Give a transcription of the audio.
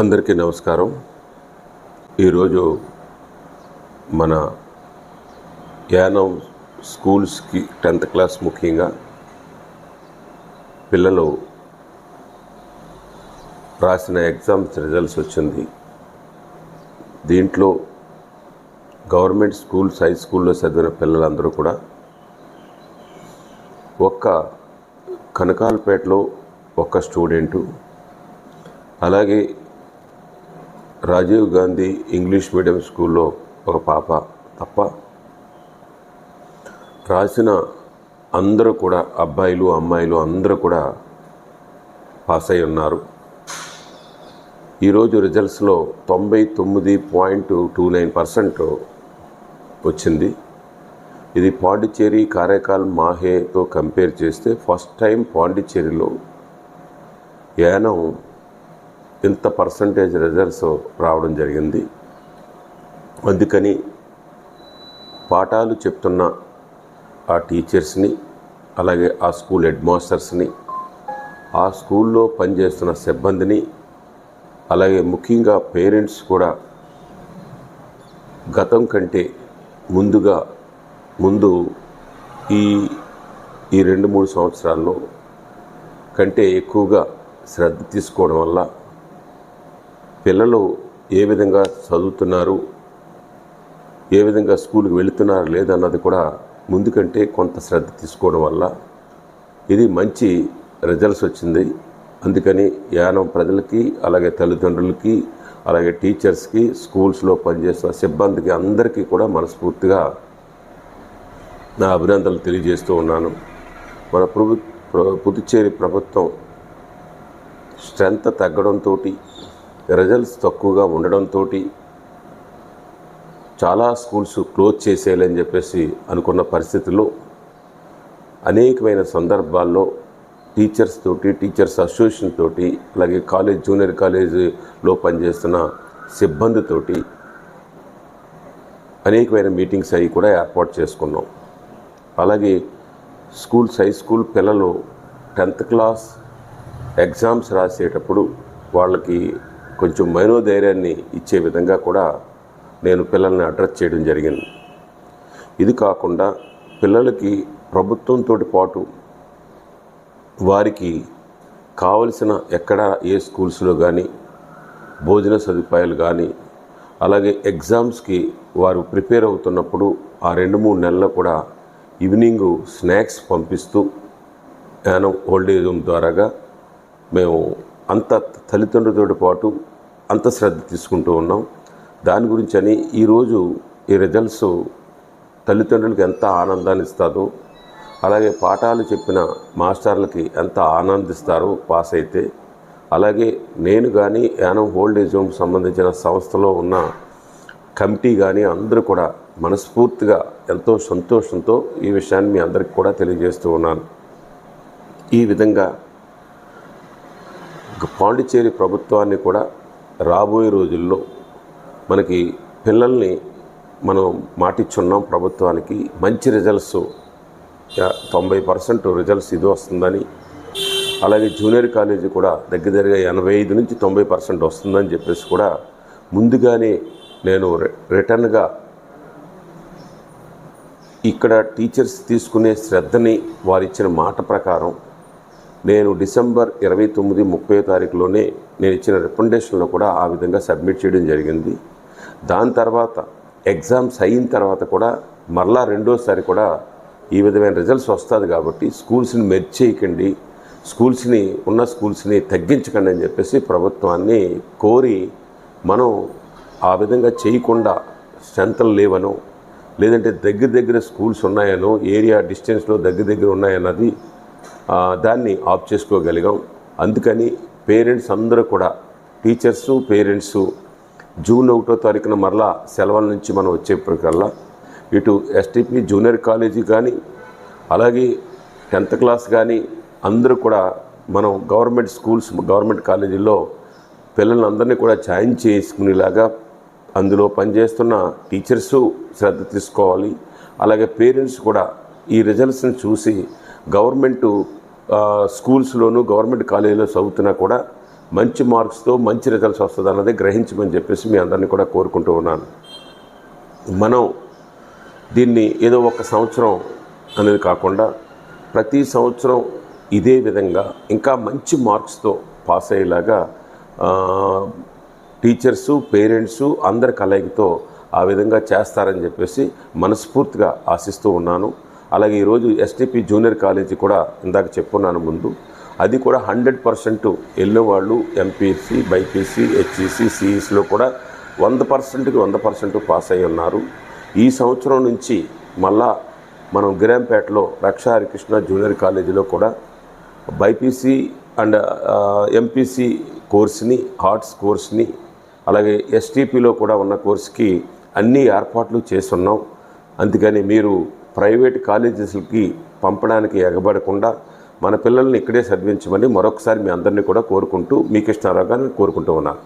అందరికీ నమస్కారం. ఈరోజు మన యానం స్కూల్స్కి టెన్త్ క్లాస్ ముఖ్యంగా పిల్లలు రాసిన ఎగ్జామ్స్ రిజల్ట్స్ వచ్చింది. దీంట్లో గవర్నమెంట్ స్కూల్స్ హై స్కూల్లో చదివిన పిల్లలందరూ కూడా ఒక్క కనకాలపేటలో ఒక్క స్టూడెంటు అలాగే రాజీవ్ గాంధీ ఇంగ్లీష్ మీడియం స్కూల్లో ఒక పాప తప్ప రాసిన అందరూ కూడా అబ్బాయిలు అమ్మాయిలు అందరూ కూడా పాస్ అయి ఉన్నారు. ఈరోజు రిజల్ట్స్లో తొంభై తొమ్మిది పాయింట్ టూ నైన్ పర్సెంట్ వచ్చింది. ఇది పాండిచ్చేరి కారైకాల్ మాహేతో కంపేర్ చేస్తే ఫస్ట్ టైం పాండిచ్చేరిలో యానం ఇంత పర్సంటేజ్ రిజల్ట్స్ రావడం జరిగింది. అందుకని పాఠాలు చెప్తున్న ఆ టీచర్స్ని అలాగే ఆ స్కూల్ హెడ్ మాస్టర్స్ని ఆ స్కూల్లో పనిచేస్తున్న సిబ్బందిని అలాగే ముఖ్యంగా పేరెంట్స్ కూడా గతం కంటే ముందుగా ముందు ఈ ఈ రెండు మూడు సంవత్సరాల్లో కంటే ఎక్కువగా శ్రద్ధ తీసుకోవడం వల్ల పిల్లలు ఏ విధంగా చదువుతున్నారు ఏ విధంగా స్కూల్కి వెళుతున్నారు లేదన్నది కూడా ముందు కంటే కొంత శ్రద్ధ తీసుకోవడం వల్ల ఇది మంచి రిజల్ట్స్ వచ్చింది. అందుకని యానం ప్రజలకి అలాగే తల్లిదండ్రులకి అలాగే టీచర్స్కి స్కూల్స్లో పనిచేస్తున్న సిబ్బందికి అందరికీ కూడా మనస్ఫూర్తిగా నా అభినందనలు తెలియజేస్తూ ఉన్నాను. మన ప్రభు పుదుచ్చేరి ప్రభుత్వం స్ట్రెంత్ తగ్గడంతో రిజల్ట్స్ తక్కువగా ఉండడంతో చాలా స్కూల్స్ క్లోజ్ చేసేయాలని చెప్పేసి అనుకున్న పరిస్థితుల్లో అనేకమైన సందర్భాల్లో టీచర్స్ తోటి టీచర్స్ అసోసియేషన్ తోటి అలాగే కాలేజ్ జూనియర్ కాలేజీలో పనిచేస్తున్న సిబ్బందితోటి అనేకమైన మీటింగ్స్ అవి కూడా ఏర్పాటు చేసుకున్నాం. అలాగే స్కూల్స్ హై స్కూల్ పిల్లలు టెన్త్ క్లాస్ ఎగ్జామ్స్ రాసేటప్పుడు వాళ్ళకి కొంచెం మనోధైర్యాన్ని ఇచ్చే విధంగా కూడా నేను పిల్లల్ని అడ్రస్ చేయడం జరిగింది. ఇది కాకుండా పిల్లలకి ప్రభుత్వంతో పాటు వారికి కావలసిన ఎక్కడ ఏ స్కూల్స్లో కానీ భోజన సదుపాయాలు కానీ అలాగే ఎగ్జామ్స్కి వారు ప్రిపేర్ అవుతున్నప్పుడు ఆ రెండు మూడు నెలల్లో కూడా ఈవినింగ్ స్నాక్స్ పంపిస్తూ యానం ఓల్డేజ్ హోమ్ ద్వారాగా మేము అంత తల్లిదండ్రులతో పాటు అంత శ్రద్ధ తీసుకుంటూ ఉన్నాం. దాని గురించి అని ఈరోజు ఈ రిజల్ట్స్ తల్లిదండ్రులకు ఎంత ఆనందాన్ని ఇస్తుందో అలాగే పాఠాలు చెప్పిన మాస్టర్లకి ఎంత ఆనందిస్తారో పాస్ అయితే అలాగే నేను కానీ యానం ఓల్డేజ్ హోమ్ సంబంధించిన సంస్థలో ఉన్న కమిటీ కానీ అందరూ కూడా మనస్ఫూర్తిగా ఎంతో సంతోషంతో ఈ విషయాన్ని మీ అందరికి కూడా తెలియజేస్తూ ఉన్నాను. ఈ విధంగా పాండిచ్చేరి ప్రభుత్వాన్ని కూడా రాబోయే రోజుల్లో మనకి పిల్లల్ని మనం మాటిచ్చున్నాం ప్రభుత్వానికి మంచి రిజల్ట్స్ తొంభై పర్సెంట్ రిజల్ట్స్ ఇది వస్తుందని. అలాగే జూనియర్ కాలేజీ కూడా దగ్గర దగ్గరగా ఎనభై ఐదు నుంచి తొంభై పర్సెంట్ వస్తుందని చెప్పేసి కూడా ముందుగానే నేను రి- రిటర్న్గా ఇక్కడ టీచర్స్ తీసుకునే శ్రద్ధని వారిచ్చిన మాట ప్రకారం నేను డిసెంబర్ ఇరవై తొమ్మిది ముప్పై తారీఖులోనే నేను ఇచ్చిన రికమెండేషన్లో కూడా ఆ విధంగా సబ్మిట్ చేయడం జరిగింది. దాని తర్వాత ఎగ్జామ్స్ అయిన తర్వాత కూడా మరలా రెండోసారి కూడా ఈ విధమైన రిజల్ట్స్ వస్తుంది కాబట్టి స్కూల్స్ని మెర్జ్ చేయకండి స్కూల్స్ని ఉన్న స్కూల్స్ని తగ్గించకండి అని చెప్పేసి ప్రభుత్వాన్ని కోరి మనం ఆ విధంగా చేయకుండా స్ట్రెంత్లు లేవనో లేదంటే దగ్గర దగ్గర స్కూల్స్ ఉన్నాయనో ఏరియా డిస్టెన్స్లో దగ్గర దగ్గర ఉన్నాయన్నది దాన్ని ఆఫ్ చేసుకోగలిగాం. అందుకని పేరెంట్స్ అందరూ కూడా టీచర్సు పేరెంట్సు జూన్ ఒకటో తారీఖున మరలా సెలవుల నుంచి మనం వచ్చేప్పటికల్లా ఇటు ఎస్టీపీ జూనియర్ కాలేజీ కానీ అలాగే టెన్త్ క్లాస్ కానీ అందరూ కూడా మనం గవర్నమెంట్ స్కూల్స్ గవర్నమెంట్ కాలేజీల్లో పిల్లలందరినీ కూడా జాయిన్ చేసుకునేలాగా అందులో పనిచేస్తున్న టీచర్సు శ్రద్ధ తీసుకోవాలి. అలాగే పేరెంట్స్ కూడా ఈ రిజల్ట్స్ని చూసి గవర్నమెంట్ స్కూల్స్లోను గవర్నమెంట్ కాలేజీలో చదువుతున్నా కూడా మంచి మార్క్స్తో మంచి రిజల్ట్స్ వస్తుంది అన్నది గ్రహించమని చెప్పేసి మీ అందరినీ కూడా కోరుకుంటూ ఉన్నాను. మనం దీన్ని ఏదో ఒక సంవత్సరం అనేది కాకుండా ప్రతి సంవత్సరం ఇదే విధంగా ఇంకా మంచి మార్క్స్తో పాస్ అయ్యేలాగా టీచర్సు పేరెంట్సు అందరి కలయికతో ఆ విధంగా చేస్తారని చెప్పేసి మనస్ఫూర్తిగా ఆశిస్తూ ఉన్నాను. అలాగే ఈరోజు ఎస్టీపీ జూనియర్ కాలేజీ కూడా ఇందాక చెప్పున్నాను ముందు. అది కూడా హండ్రెడ్ పర్సెంట్ వెళ్ళిన వాళ్ళు ఎంపీసీ బైపీసీ హెచ్ఈసీ సిఈసిలో కూడా వంద పర్సెంట్కి వంద పర్సెంట్ పాస్ అయి ఉన్నారు. ఈ సంవత్సరం నుంచి మళ్ళా మనం గిరాంపేటలో రక్ష హరికృష్ణ జూనియర్ కాలేజీలో కూడా బైపీసీ అండ్ ఎంపీసీ కోర్స్ని ఆర్ట్స్ కోర్స్ని అలాగే ఎస్టీపీలో కూడా ఉన్న కోర్సుకి అన్ని ఏర్పాట్లు చేస్తున్నాం. అందుకని మీరు ప్రైవేట్ కాలేజెస్కి పంపడానికి ఎగబడకుండా మన పిల్లల్ని ఇక్కడే చదివించమని మరొకసారి మీ అందరినీ కూడా కోరుకుంటూ మీ కృష్ణారావు గారిని కోరుకుంటూ ఉన్నాను.